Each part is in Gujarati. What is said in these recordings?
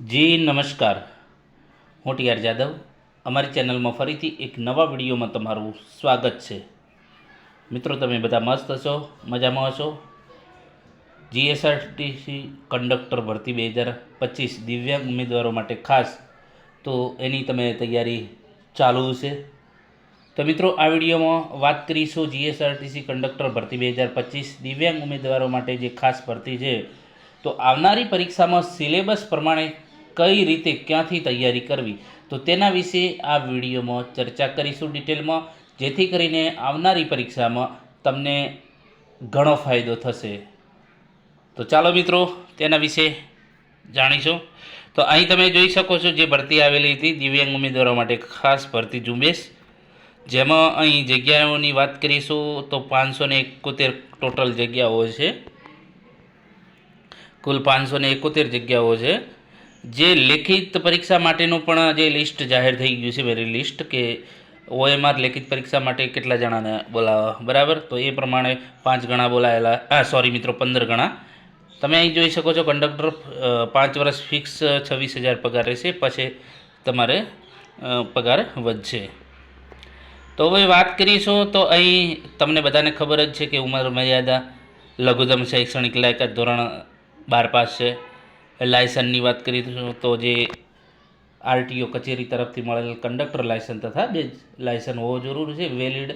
જી, નમસ્કાર. હું ટીઆર જાદવ. અમારી ચેનલમાં ફરીથી એક નવા વિડીયોમાં તમારું સ્વાગત છે. મિત્રો, તમે બધા મસ્ત હશો? મજામાં હશો? જીએસઆરટીસી કંડક્ટર ભરતી બે હજાર પચીસ દિવ્યાંગ ઉમેદવારો માટે ખાસ. તો એની તમે તૈયારી ચાલુ છે તો મિત્રો, આ વિડીયોમાં વાત કરીશું જીએસઆરટીસી કંડક્ટર ભરતી બે હજાર પચીસ દિવ્યાંગ ઉમેદવારો માટે જે ખાસ ભરતી છે. તો આવનારી પરીક્ષામાં સિલેબસ પ્રમાણે કઈ રીતે ક્યાંથી તૈયારી કરવી? તો તેના વિશે આ વિડીયોમાં ચર્ચા કરીશું ડિટેલમાં, જેથી કરીને આવનારી પરીક્ષામાં તમને ઘણો ફાયદો થશે. તો ચાલો મિત્રો, તેના વિશે જાણીશું. તો અહીં તમે જોઈ શકો છો જે ભરતી આવેલી હતી દિવ્યાંગ ઉમેદવારો માટે ખાસ ભરતી ઝુંબેશ. જેમાં અહીં જગ્યાઓની વાત કરીશું તો પાંચસો ને એકોતેર ટોટલ જગ્યાઓ છે. કુલ પાંચસો ને એકોતેર જગ્યાઓ છે. જે લેખિત પરીક્ષા માટેનું પણ જે લિસ્ટ જાહેર થઈ ગયું છે વેરી લિસ્ટ કે ઓએમઆર લેખિત પરીક્ષા માટે કેટલા જણાને બોલાવવા? બરાબર? તો એ પ્રમાણે પાંચ ગણા બોલાયેલા હા સોરી મિત્રો, પંદર ગણા. તમે અહીં જોઈ શકો છો કંડક્ટર પાંચ વર્ષ ફિક્સ છવ્વીસ હજાર પગાર રહેશે. પછી તમારે પગાર વધશે. તો હવે વાત કરીશું, તો અહીં તમને બધાને ખબર જ છે કે ઉંમર મર્યાદા લઘુત્તમ શૈક્ષણિક લાયકાત ધોરણ બાર પાસ છે. લાયસન્સની વાત કરીશું તો જે આરટીઓ કચેરી તરફથી મળેલ કંડક્ટર લાયસન્સ તથા બે લાયસન્સ હોવો જરૂરી છે, વેલિડ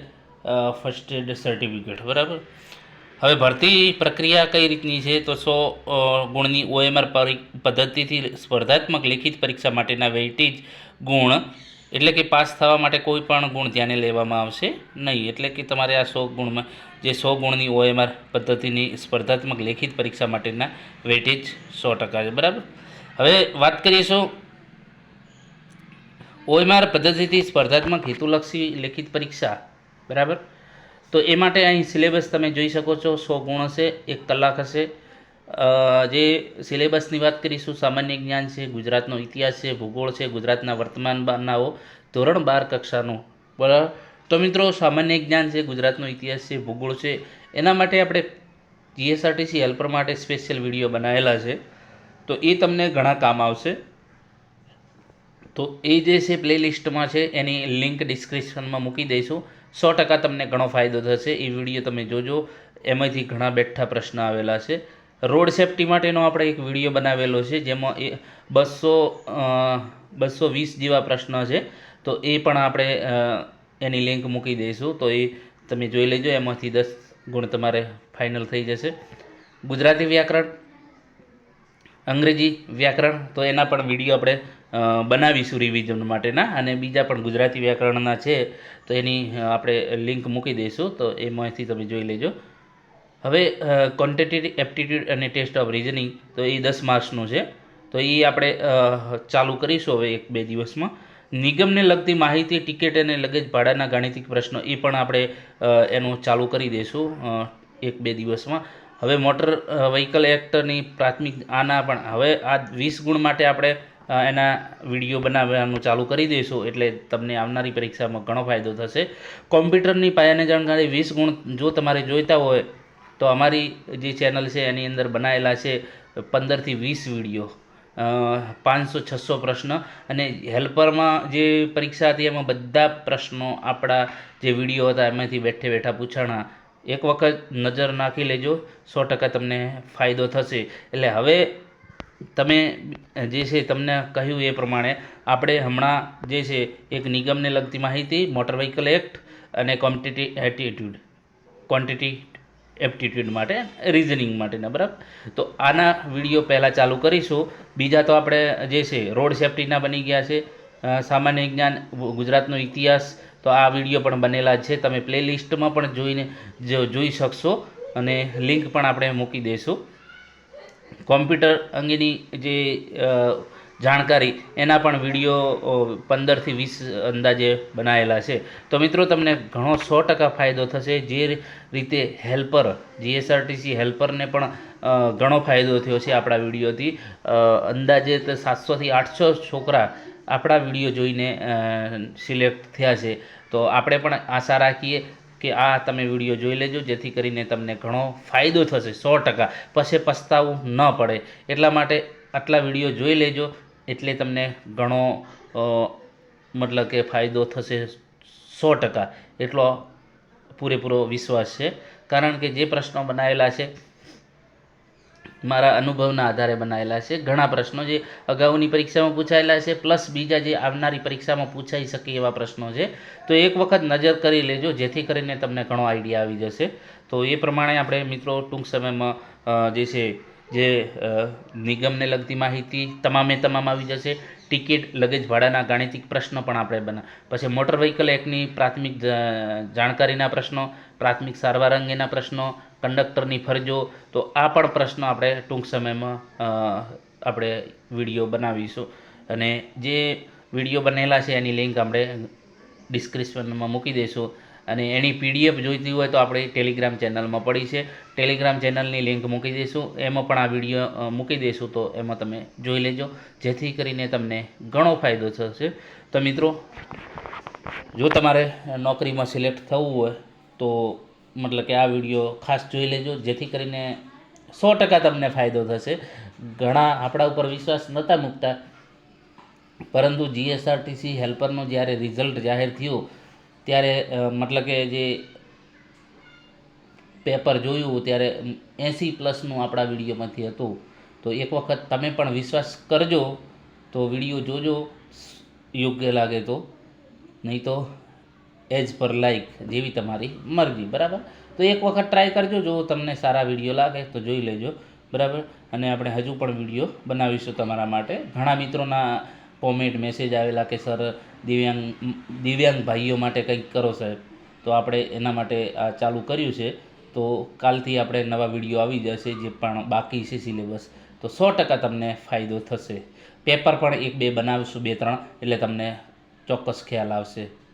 ફર્સ્ટ એડ સર્ટિફિકેટ, બરાબર? હવે ભરતી પ્રક્રિયા કઈ રીતની છે? તો સો ગુણની ઓએમઆર પદ્ધતિથી સ્પર્ધાત્મક લેખિત પરીક્ષા માટેના વેઇટેજ ગુણ એટલે કે પાસ થવા માટે કોઈ પણ ગુણ ધ્યાને લેવામાં આવશે નહીં. એટલે કે તમારે આ સો ગુણમાં, જે સો ગુણની ઓએમઆર પદ્ધતિની સ્પર્ધાત્મક લેખિત પરીક્ષા માટેના વેટેજ સો ટકા છે. બરાબર? હવે વાત કરીશું ઓએમઆર પદ્ધતિથી સ્પર્ધાત્મક હેતુલક્ષી લેખિત પરીક્ષા. બરાબર? તો એ માટે અહીં સિલેબસ તમે જોઈ શકો છો. સો ગુણ હશે, એક કલાક હશે જે સિલેબસની વાત કરીશું, સામાન્ય જ્ઞાન છે, ગુજરાતનો ઇતિહાસ છે, ભૂગોળ છે, ગુજરાતના વર્તમાન બનાવો ધોરણ બાર કક્ષાનો. બરાબર? તો મિત્રો, સામાન્ય જ્ઞાન છે, ગુજરાતનો ઇતિહાસ છે, ભૂગોળ છે, એના માટે આપણે જીએસઆરટીસી હેલ્પર માટે સ્પેશિયલ વીડિયો બનાવેલા છે. તો એ તમને ઘણા કામ આવશે. તો એ જે છે, પ્લેલિસ્ટમાં છે, એની લિંક ડિસ્ક્રિપ્શનમાં મૂકી દઈશું. સો ટકા તમને ઘણો ફાયદો થશે. એ વીડિયો તમે જોજો. એમાંથી ઘણા બેઠા પ્રશ્ન આવેલા છે. રોડ સેફટી માટેનો આપણે એક વીડિયો બનાવેલો છે, જેમાં એ બસો બસો વીસ જેવા પ્રશ્ન છે. તો એ પણ આપણે એની લિંક મૂકી દઈશું. તો એ તમે જોઈ લેજો, એમાંથી દસ ગુણ તમારે ફાઇનલ થઈ જશે. ગુજરાતી વ્યાકરણ, અંગ્રેજી વ્યાકરણ, તો એના પણ વીડિયો આપણે બનાવીશું રિવિઝન માટેના. અને બીજા પણ ગુજરાતી વ્યાકરણના છે, તો એની આપણે લિંક મૂકી દઈશું. તો એમાંથી તમે જોઈ લેજો. હવે ક્વોન્ટિટેટિવ એપ્ટિટ્યૂડ અને ટેસ્ટ ઓફ રિઝનિંગ તો એ દસ માર્ક્સનું છે. તો એ આપણે ચાલુ કરીશું હવે એક બે દિવસમાં. નિગમને લગતી માહિતી ટિકિટ અને લગેજ ભાડાના ગાણિતિક પ્રશ્નો એ પણ આપણે એનું ચાલુ કરી દઈશું એક બે દિવસમાં. હવે મોટર વ્હીકલ એક્ટની પ્રાથમિક, આના પણ, હવે આ વીસ ગુણ માટે આપણે એના વીડિયો બનાવવાનું ચાલુ કરી દઈશું એટલે તમને આવનારી પરીક્ષામાં ઘણો ફાયદો થશે. કોમ્પ્યુટરની પાયાની જાણકારી વીસ ગુણ જો તમારે જોઈતા હોય તો અમારી જે ચેનલ છે, એની અંદર બનાવેલા છે પંદરથી વીસ વીડિયો પાંચસો, છસો પ્રશ્ન. અને હેલ્પરમાં જે પરીક્ષા હતી, એમાં બધા પ્રશ્નો આપણા જે વીડિયો હતા, એમાંથી બેઠે બેઠા પૂછાણા. એક વખત નજર નાખી લેજો, સો ટકા તમને ફાયદો થશે. એટલે હવે તમે જે છે, તમને કહ્યું એ પ્રમાણે, આપણે હમણાં જે છે, એક નિગમને લગતી માહિતી મોટર વ્હીકલ એક્ટ અને કોમ્પિટિટી એટીટ્યુડ ક્વોન્ટિટી એપ્ટિટ્યૂડ માટે રિઝનિંગ માટેના, બરાબર? તો આના વીડિયો પહેલાં ચાલુ કરીશું. બીજા તો આપણે જે છે રોડ સેફ્ટીના બની ગયા છે. સામાન્ય જ્ઞાન ગુજરાતનો ઇતિહાસ, તો આ વીડિયો પણ બનેલા છે. તમે પ્લેલિસ્ટમાં પણ જોઈને જોઈ શકશો. અને લિંક પણ આપણે મૂકી દઈશું. કોમ્પ્યુટર અંગેની જે જાણકારી. એના પણ વીડિયો પંદરથી વીસ અંદાજે બનાવેલા છે. તો મિત્રો, તમને ઘણો સો ટકા ફાયદો થશે. જે રીતે હેલ્પર, જીએસઆરટીસી હેલ્પરને પણ ઘણો ફાયદો થયો છે આપણા વિડીયોથી. અંદાજે સાતસોથી આઠસો છોકરા આપણા વીડિયો જોઈને સિલેક્ટ થયા છે. તો આપણે પણ આશા રાખીએ કે આ તમે વીડિયો જોઈ લેજો, જેથી કરીને તમને ઘણો ફાયદો થશે સો ટકા. પછી પસ્તાવું ન પડે. એટલા માટે આટલા વીડિયો જોઈ લેજો. એટલે તમને ઘણો મતલબ કે ફાયદો થશે સો ટકા. એટલો પૂરેપૂરો વિશ્વાસ છે. કારણ કે જે પ્રશ્નો બનાવેલા છે, મારા અનુભવના આધારે બનાવેલા છે. ઘણા પ્રશ્નો જે અગાઉની પરીક્ષામાં પૂછાયેલા છે, પ્લસ બીજા જે આવનારી પરીક્ષામાં પૂછાઈ શકે એવા પ્રશ્નો છે. તો એક વખત નજર કરી લેજો, જેથી કરીને તમને ઘણો આઈડિયા આવી જશે. તો એ પ્રમાણે આપણે મિત્રો ટૂંક સમયમાં જે છે જે નિગમને લગતી માહિતી તમામે તમામ આવી જશે. ટિકિટ, લગેજ ભાડાના ગાણિતિક પ્રશ્નો પણ આપણે બના, પછી મોટર વ્હીકલ એક્ટની પ્રાથમિક જાણકારીના પ્રશ્નો, પ્રાથમિક સારવાર અંગેના પ્રશ્નો, કંડક્ટરની ફરજો, તો આ પણ પ્રશ્નો આપણે ટૂંક સમયમાં આપણે વીડિયો બનાવીશું. અને જે વીડિયો બનેલા છે એની લિંક આપણે ડિસ્ક્રિપ્શનમાં મૂકી દઈશું. અને એની પીડીએફ જોઈતી હોય તો આપણે ટેલિગ્રામ ચેનલમાં પડી છે. ટેલિગ્રામ ચેનલની લિંક મૂકી દઈશું. એમાં પણ આ વીડિયો મૂકી દઈશું તો એમાં તમે જોઈ લેજો. જેથી કરીને તમને ઘણો ફાયદો થશે. તો મિત્રો, જો તમારે નોકરીમાં સિલેક્ટ થવું હોય તો મતલબ કે આ વીડિયો ખાસ જોઈ લેજો. જેથી કરીને સો ટકા તમને ફાયદો થશે. ઘણા આપણા ઉપર વિશ્વાસ નહોતા મૂકતા. પરંતુ જીએસઆરટીસી હેલ્પરનું જ્યારે રિઝલ્ટ જાહેર થયું ત્યારે મતલબ કે જે પેપર જોયું ત્યારે એંસી પ્લસનું આપણા વિડીયોમાંથી હતું. તો એક વખત તમે પણ વિશ્વાસ કરજો, તો વીડિયો જોજો, યોગ્ય લાગે તો. નહીં તો એજ પર લાઈક જેવી તમારી મરજી, બરાબર? તો એક વખત ટ્રાય કરજો, જો તમને સારા વીડિયો લાગે તો જોઈ લેજો, બરાબર? અને આપણે હજુ પણ વીડિયો બનાવીશું તમારા માટે. ઘણા મિત્રોના કોમેન્ટ મેસેજ આવેલા કે, સર, દિવ્યાંગ દિવ્યાંગ ભાઈઓ માટે કંઈક કરો, સાહેબ. તો આપણે એના માટે આ ચાલુ કર્યું છે. તો કાલથી આપણે નવા વીડિયો આવી જશે, જે પણ બાકી છે સિલેબસ. તો સો ટકા તમને ફાયદો થશે. પેપર પણ એક બે બનાવીશું, બે ત્રણ, એટલે તમને ચોક્કસ ખ્યાલ આવશે.